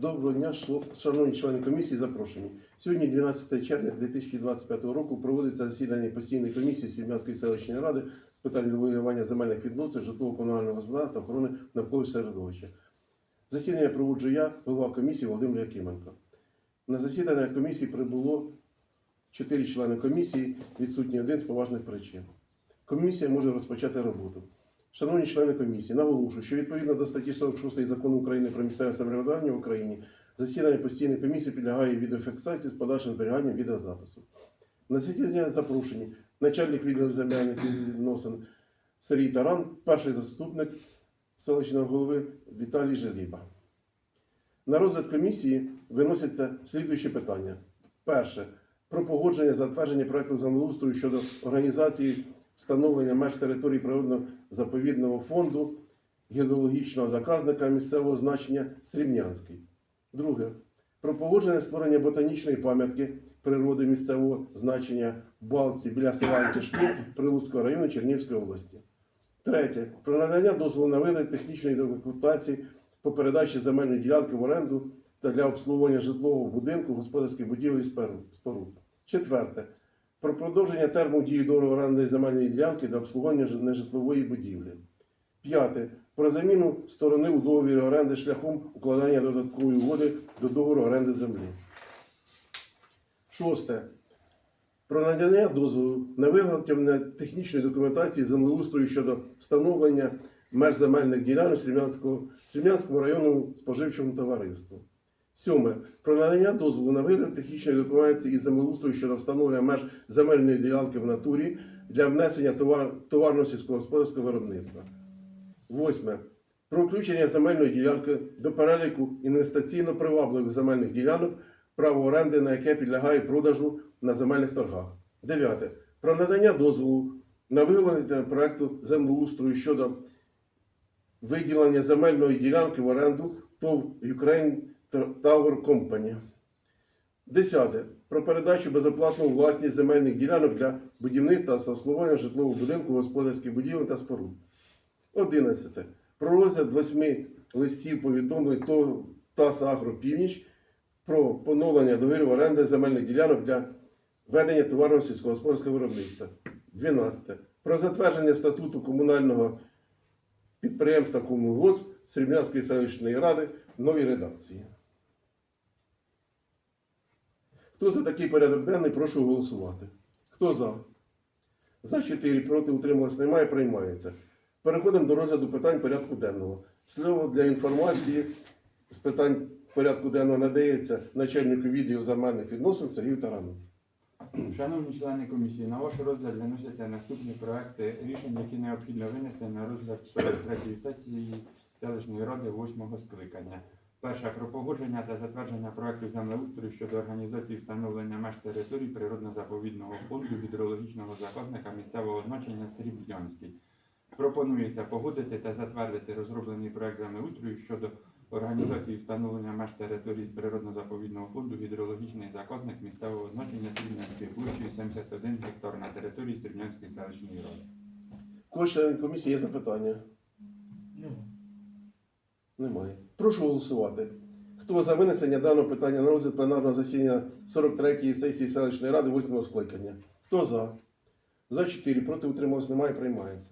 Доброго дня, шановні члени комісії, запрошені. Сьогодні, 12 червня 2025 року, проводиться засідання постійної комісії Сім'янської селищної ради з питань регулювання земельних відносин, житлово-комунального господарства та охорони навколишнього середовища. Засідання проводжу я, голова комісії Володимир Якименко. На засідання комісії прибуло 4 члени комісії, відсутній один з поважних причин. Комісія може розпочати роботу. Шановні члени комісії, наголошую, що відповідно до статті 46 закону України про місцеве самоврядування в Україні засідання постійної комісії підлягає відеофіксації з подальшим зберіганням відеозапису. На засідання запрошені начальник відділу земельних відносин Сергій Таран, перший заступник селищного голови Віталій Желіба. На розгляд комісії виносяться слідуючі питання. Перше. Про погодження затвердження проекту землеустрою щодо організації встановлення меж території природно-заповідного фонду гідрологічного заказника місцевого значення Срібнянський. Друге. Про погодження створення ботанічної пам'ятки природи місцевого значення Балці біля села Антішки Прилуцького району Чернівської області. Третє. Про надання дозволу на вигляд технічної документації по передачі земельної ділянки в оренду та для обслуговування житлового будинку, господарських будівель і споруд. Четверте. Про продовження терміну дії договору оренди земельної ділянки для обслуговування нежитлової будівлі. П'яте. Про заміну сторони у договорі оренди шляхом укладання додаткової угоди до договору оренди землі. Шосте. Про надання дозволу на виготовлення технічної документації землеустрою щодо встановлення меж земельних ділянок Срібнянському районному споживчому товариству. Сьоме. Про надання дозволу на вигляд технічної документації із землеустрою щодо встановлення меж земельної ділянки в натурі для внесення товар, товарно сільськогосподарського виробництва. Восьме. Про включення земельної ділянки до переліку інвестиційно привабливих земельних ділянок, право оренди на яке підлягає продажу на земельних торгах. Дев'яте. Про надання дозволу на виготовлення проекту землеустрою щодо виділення земельної ділянки в оренду ТОВ Ukraine Tower Company. Десяте. Про передачу безоплатно у власність земельних ділянок для будівництва та обслуговування житлового будинку, господарських будівель та споруд. Одинадцяте. Про розгляд восьми листів повідомлень ТОВ ТАС Агро про поновлення договорів оренди земельних ділянок для ведення товарного сільськогосподарського виробництва. 12. Про затвердження статуту комунального підприємства Комунгосп Срібнянської селищної ради в новій редакції. Хто за такий порядок денний, прошу голосувати. Хто за? За 4 проти утрималось немає, приймається. Переходимо до розгляду питань порядку денного. Слово для інформації з питань порядку денного надається начальнику відділу земельних відносин Сергію Тарану. Шановні члени комісії, на ваш розгляд виносяться наступні проекти рішень, які необхідно винести на розгляд 43-ї сесії селищної ради 8-го скликання. Перше про погодження та затвердження проекту землеустрою щодо організації встановлення меж територій природно-заповідного фонду гідрологічного заказника місцевого значення Сріблянський. Пропонується погодити та затвердити розроблений проект землеустрою щодо організації встановлення меж територій з природно-заповідного фонду гідрологічний заказник місцевого значення Срібнянської площею 71 гектар на території Срібнянської селищної ради. Членів комісії є запитання? Немає. Прошу голосувати. Хто за винесення даного питання на розгляд пленарного засідання 43-ї сесії селищної ради 8-го скликання? Хто за? За 4. Проти утрималось немає, приймається.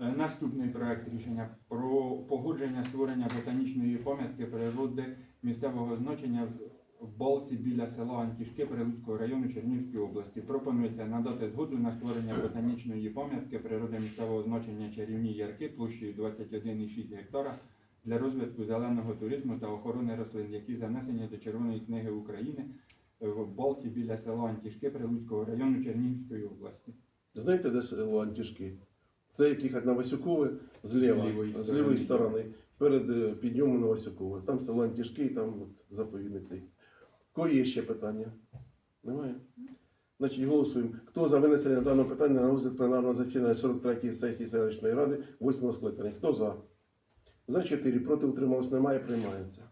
Е, Наступний проект рішення про погодження створення ботанічної пам'ятки природи місцевого значення в- Балці біля села Антішки Прилуцького району Чернігівської області. Пропонується надати згоду на створення ботанічної пам'ятки природи місцевого значення чарівні ярки площею 21,6 гектара для розвитку зеленого туризму та охорони рослин, які занесені до Червоної книги України в Балці біля села Антішки Прилуцького району Чернігівської області. Знаєте, де село Антішки? Це як їхати на Васюкове зліва, З лівої з лівої сторони. сторони, перед е, підйомом на Васюкове. Там село Антішки і там от, заповідник цей. Кого є ще питання? Немає? Значить, голосуємо. Хто за винесення даного питання на розгляд пленарного засідання 43-ї сесії селищної ради 8 скликання? Хто за? За 4. Проти утрималось немає, приймається.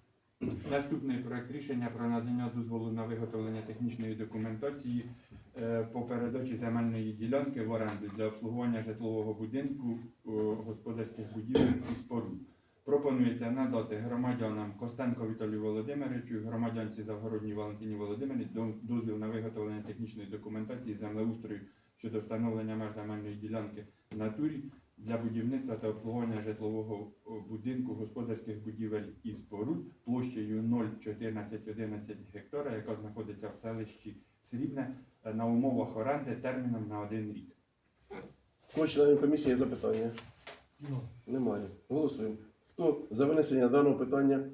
Наступний проект рішення про надання дозволу на виготовлення технічної документації е, по передачі земельної ділянки в оренду для обслуговування житлового будинку, е, господарських будівель і споруд. Пропонується надати громадянам Костенко Віталію Володимировичу, і громадянці Завгородній Валентині Володимирівні дозвіл на виготовлення технічної документації землеустрою щодо встановлення меж земельної ділянки в натурі для будівництва та обслуговування житлового будинку господарських будівель і споруд площею 0,1411 гектара, яка знаходиться в селищі Срібне е, на умовах оренди терміном на один рік. Кого членів комісії є запитання? Немає. Голосуємо. Хто за винесення даного питання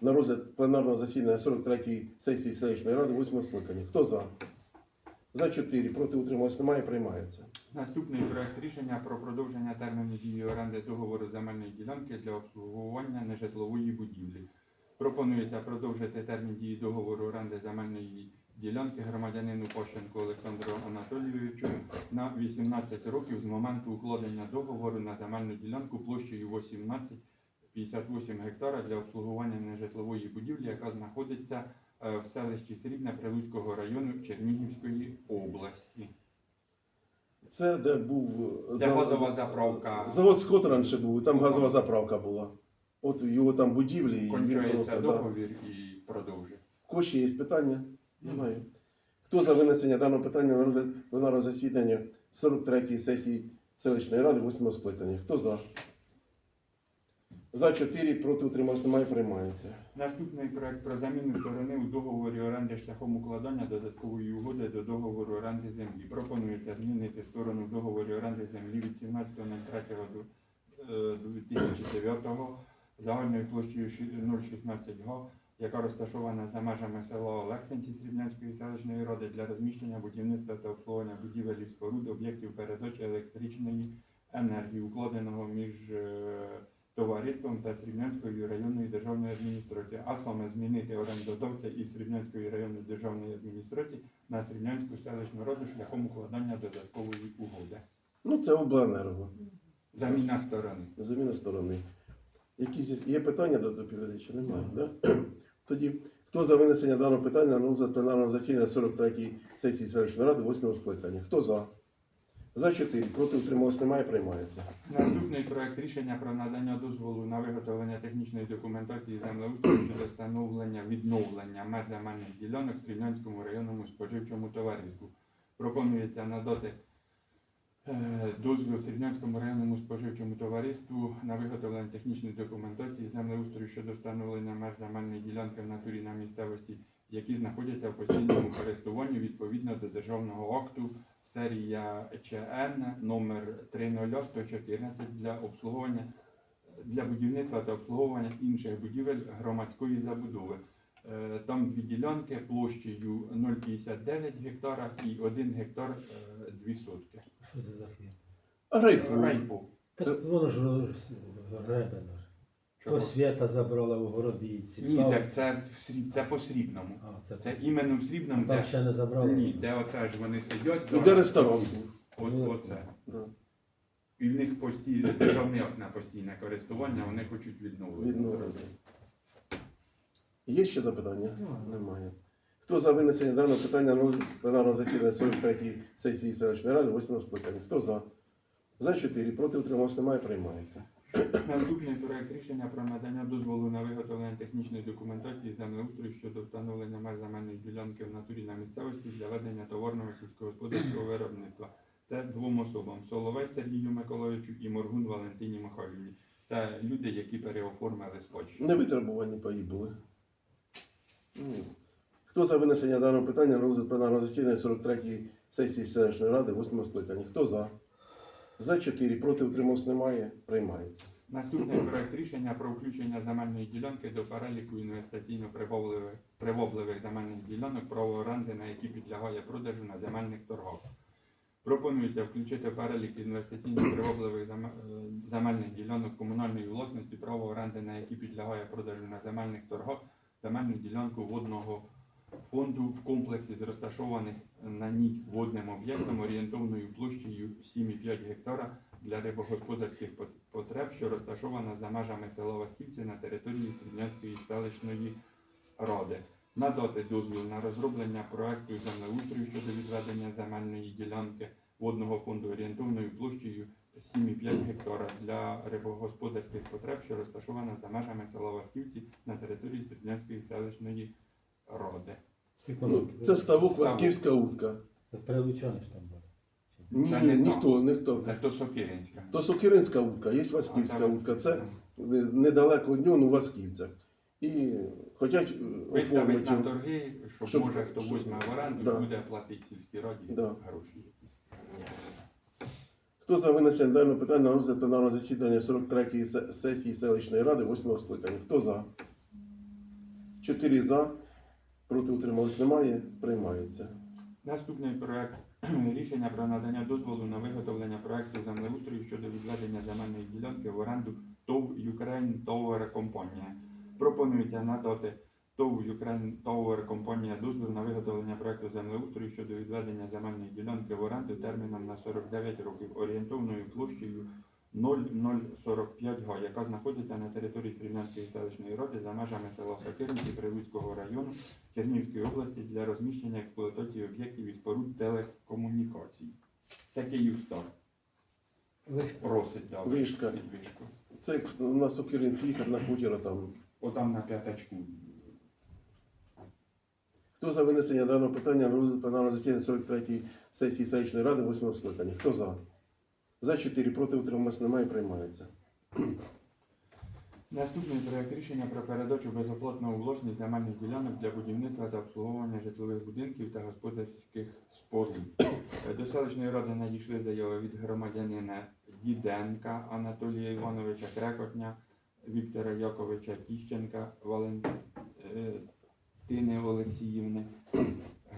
на розгляд пленарного засідання 43-ї сесії селищної ради 8 скликання? Хто за? За 4. Проти утрималось немає. Приймається. Наступний проект рішення про продовження терміну дії оренди договору земельної ділянки для обслуговування нежитлової будівлі. Пропонується продовжити термін дії договору оренди земельної ділянки громадянину Пощенку Олександру Анатолійовичу на 18 років з моменту укладення договору на земельну ділянку площею 18,58 гектара для обслуговування нежитлової будівлі, яка знаходиться е, в селищі Срібне Прилуцького району Чернігівської області. Це де був е, Це зав- газова заправка. Завод Скот раніше був, і там газова заправка була. От його там будівлі і Кончається просто. Да. і продовжує. Коші є питання? Немає. Хто за винесення даного питання на розгляд пленарного засідання 43-ї сесії селищної ради 8 скликання? Хто за? За 4, проти утрималось немає, приймається. Наступний проект про заміну сторони у договорі оренди шляхом укладання додаткової угоди до договору оренди землі. Пропонується змінити сторону в договорі оренди землі від 17.03.2009 загальною площею 016 га, яка розташована за межами села Олексинці Срібнянської селищної ради для розміщення будівництва та обслуговування будівель і споруд об'єктів передачі електричної енергії, укладеного між е, товариством та Срібнянською районною державною адміністрацією, а саме змінити орендодавця із Срібнянської районної державної адміністрації на Срібнянську селищну раду шляхом укладання додаткової угоди. Ну, це обленерго. Заміна сторони. Заміна сторони. Якісь є питання до доповідача? Немає, да? Тоді, хто за винесення даного питання на розгляд пленарного засідання 43-ї сесії селищної ради 8 скликання? Хто за? За 4, проти утрималось немає, приймається. Наступний проект рішення про надання дозволу на виготовлення технічної документації землеустрою щодо встановлення відновлення меж земельних ділянок Срібнянському районному споживчому товариству. Пропонується надати е, дозвіл Срібнянському районному споживчому товариству на виготовлення технічної документації землеустрою щодо встановлення меж земельної ділянки в натурі на місцевості, які знаходяться в постійному користуванні відповідно до державного акту серія ЧН номер 30114 для обслуговування для будівництва та обслуговування інших будівель громадської забудови. Е, Там дві ділянки площею 0,59 гектара і 1 гектар е, 2 сотки. Що це за хрень? Райпу. Райпу. Так воно ж ребено. Чого? То свята забрала в городиці. Ні, так це, в сріб... це по срібному. А, це, Це іменно в срібному, там де... ще не забрала? Ні, де оце ж вони сидять. І де ресторан був. От, оце. Да. І в них постійне державний акт на постійне користування, вони хочуть відновлення. Відновлення. зробити. Є ще запитання? Немає. Немає. Хто за винесення даного питання на розгляд пленарного засідання 43-ї сесії селищної ради 8 скликання? Хто за? За 4, проти утрималось немає, приймається. Наступний проект рішення про надання дозволу на виготовлення технічної документації землеустрою щодо встановлення меж земельної ділянки в натурі на місцевості для ведення товарного сільськогосподарського виробництва. Це двом особам Соловей Сергію Миколаївичу і Моргун Валентині Михайлівні. Це люди, які переоформили спадщину. Невитребувані паї були. Хто за винесення даного питання розгляд пленарного засідання 43-ї сесії селищної ради 8 скликання? Хто за? За 4, проти утрималось немає, приймається. Наступний проект рішення про включення земельної ділянки до переліку інвестиційно привабливих, привабливих земельних ділянок, право оренди, на які підлягає продажу на земельних торгах. Пропонується включити перелік інвестиційно привабливих е, земельних ділянок комунальної власності, право оренди, на які підлягає продажу на земельних торгах, земельну ділянку водного фонду в комплексі з розташованих на ній водним об'єктом орієнтовною площею 7,5 гектара для рибогосподарських потреб, що розташована за межами села Васківці на території Срібнянської селищної ради. Надати дозвіл на розроблення проекту землеустрою щодо відведення земельної ділянки водного фонду орієнтовною площею 7,5 гектара для рибогосподарських потреб, що розташована за межами села Васківці на території Середнянської селищної ради. Тільки Ну, це ставок Ставок. Васківська утка. Перелучани ж там були. Ні, Це не ніхто, ніхто. Це то Сокиринська. То Сокиринська утка, є Васківська утка. Це недалеко від нього, ну, Васківцях. І хотять е, Виставить оформити. на торги, щоб, Щоб- може хто щоб- візьме в оренду Да. і буде платити сільській раді Да. гроші якісь. Хто за винесення даного питання на розгляд пленарного засідання 43-ї се- сесії селищної ради 8 скликання? Хто за? Чотири за. Проти утримались немає. Приймається. Наступний проект рішення про надання дозволу на виготовлення проекту землеустрою щодо відведення земельної ділянки в оренду ТОВ Ukraine Tower Company. Пропонується надати ТОВ Ukraine Tower Company дозвіл на виготовлення проекту землеустрою щодо відведення земельної ділянки в оренду терміном на 49 років орієнтовною площею 0045 га, яка знаходиться на території Срібнянської селищної ради за межами села Сокиринці Прилуцького району Чернігівської області для розміщення експлуатації об'єктів і споруд телекомунікацій. Це Київстар просить дати Вишка. підвишку. Це як на Сокиринці їхати на хутіра там. Отам на п'ятачку. Хто за винесення даного питання на розгляд пленарного засідання 43-ї сесії селищної ради 8 скликання? Хто за? За 4, проти утримались немає. Приймається. Наступний проект рішення про передачу безоплатного власність земельних ділянок для будівництва та обслуговування житлових будинків та господарських споруд. Е, До селищної ради надійшли заяви від громадянина Діденка Анатолія Івановича Крекотня, Віктора Яковича Тіщенка, Валентини Олексіївни,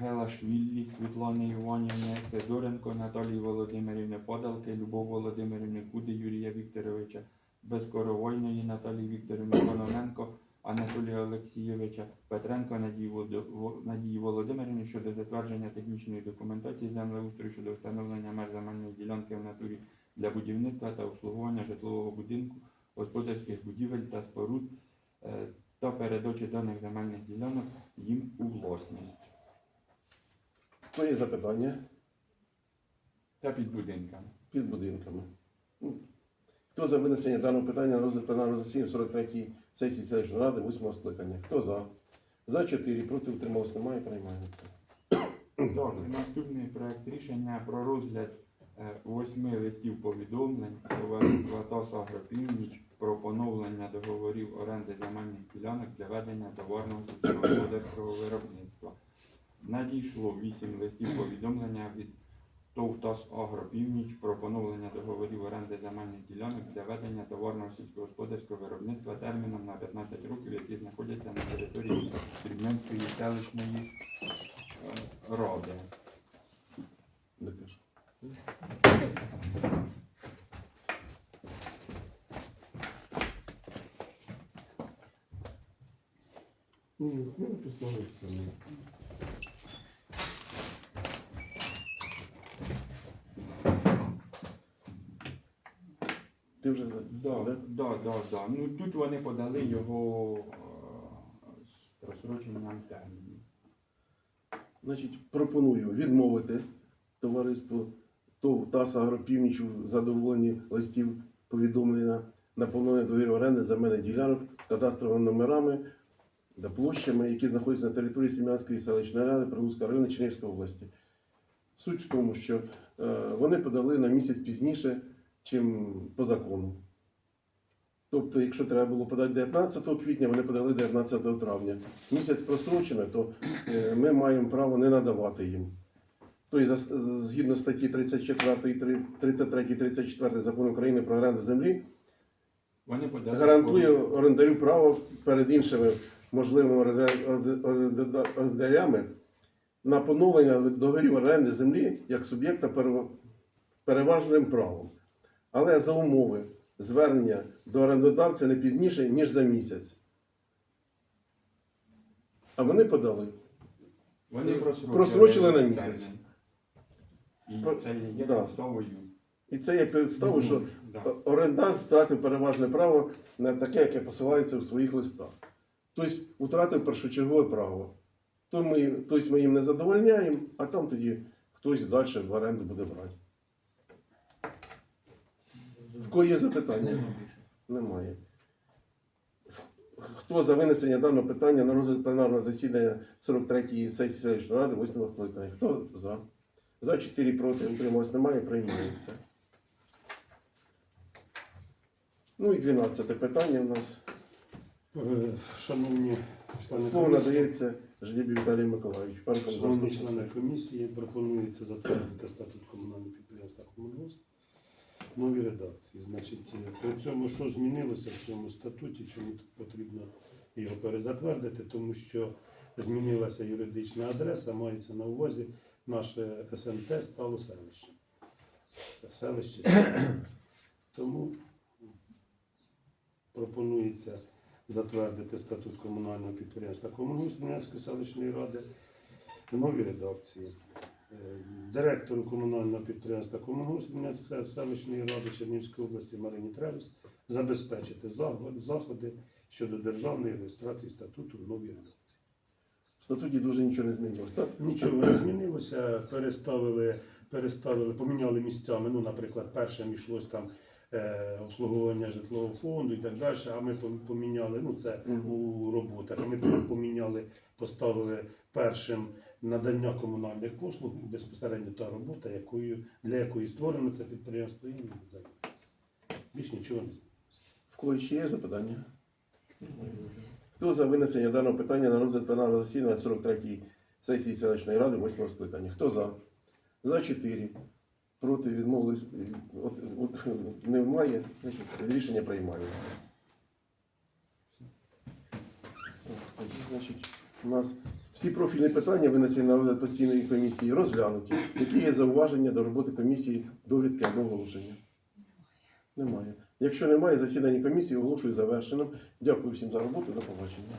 Гелашвіллі Світлани Іванівни, Сидоренко Наталії Володимирівни, Подалки, Любов Володимирівни, Куди Юрія Вікторовича, Безкоровойної Наталії Вікторівни Кононенко, Анатолія Олексійовича, Петренко Надії, Володи- Во- Надії Володимирівни щодо затвердження технічної документації землеустрою щодо встановлення меж земельної ділянки в натурі для будівництва та обслуговування житлового будинку, господарських будівель та споруд е, та передачі даних земельних ділянок їм у власність Хто є запитання та під будинками. під будинками? Ну, Хто за винесення даного питання на розгляд пленарного засідання 43-ї сесії селищної ради 8 скликання? Хто за? За 4, проти утримались немає. Приймається. Так, наступний проект рішення про розгляд е, восьми листів повідомлень товариства ТОС «Агропівніч» про поновлення договорів оренди земельних ділянок для ведення товарного сільськогосподарського виробництва. Надійшло вісім листів повідомлення від ТОВ ТОС «Агропівніч» про поновлення договорів оренди земельних ділянок для ведення товарного сільськогосподарського виробництва терміном на 15 років, які знаходяться на території Срібнянської селищної е, ради. Не кажу. Написали все. Вже записав, Да, да? да. Ну тут вони подали його е, з просроченням терміну. Значить, пропоную відмовити товариству ТОВ ТАС «Агропівніч» у задоволенні листів повідомлення на поновлення договорів оренди земельних ділянок з кадастровими номерами та площами, які знаходяться на території Сім'янської селищної ради Прилуцького району Чернігівської області. Суть в тому, що е, вони подали на місяць пізніше, чим по закону. Тобто, якщо треба було подати 19 квітня, вони подали 19 травня. Місяць просрочено, то е, ми маємо право не надавати їм. Тобто, з- згідно статті 34, 33, 34 закону України про оренду землі, Вони гарантує орендарю право перед іншими можливими оренда- оренда- оренда- орендарями на поновлення договорів оренди землі як суб'єкта переважним правом. Але за умови звернення до орендодавця не пізніше, ніж за місяць. А вони подали. Вони просрочили, Просрочили на місяць. І це є да. підставою. І це є підставою, що Да. орендар втратив переважне право на таке, яке посилається в своїх листах. Тобто втратив першочергове право. То ми, тобто ми їм не задовольняємо, а там тоді хтось далі в оренду буде брати. В кого є запитання? Немає. Хто за винесення даного питання на розгляд пленарного засідання 43-ї сесії селищної ради 8 скликання? Хто за? За 4 проти, утрималось немає, приймається. Ну і 12 питання у нас. Шановні члени Слово комісії, надається Жлібі Віталію Миколаївичу. Першому шановні члени комісії, пропонується затвердити статут комунального підприємства «Комунгосп» новій редакції. Значить, е, при цьому що змінилося в цьому статуті, чому потрібно його перезатвердити, тому що змінилася юридична адреса, мається на увазі наше СНТ стало селищем. Селище. Тому пропонується затвердити статут комунального підприємства Комунгосп Донецької селищної ради в новій редакції. Директору комунального підприємства Комунгосп селищної ради Чернівської області Марині Тревус забезпечити заходи- щодо державної реєстрації статуту в новій редакції. В статуті дуже нічого не змінилось, так? Нічого не змінилося, переставили, переставили, поміняли місцями. Ну, наприклад, першим йшлось там е, обслуговування житлового фонду і так далі. А ми поміняли, ну це у роботах. Ми поміняли, поставили першим надання комунальних послуг безпосередньо та робота, якою для якої створено це підприємство і займається. Більш нічого не змінилося. В кого ще є запитання? Хто за винесення даного питання на розгляд пленарного засідання 43-ї сесії селищної ради 8 скликання? Хто за? За 4. Проти відмовились. От, от, немає. Значить, рішення приймається. Значить, у нас всі профільні питання винесені на розгляд постійної комісії розглянуті. Які є зауваження до роботи комісії довідки або оголошення? Немає. Якщо немає, засідання комісії оголошую завершеним. Дякую всім за роботу. До побачення.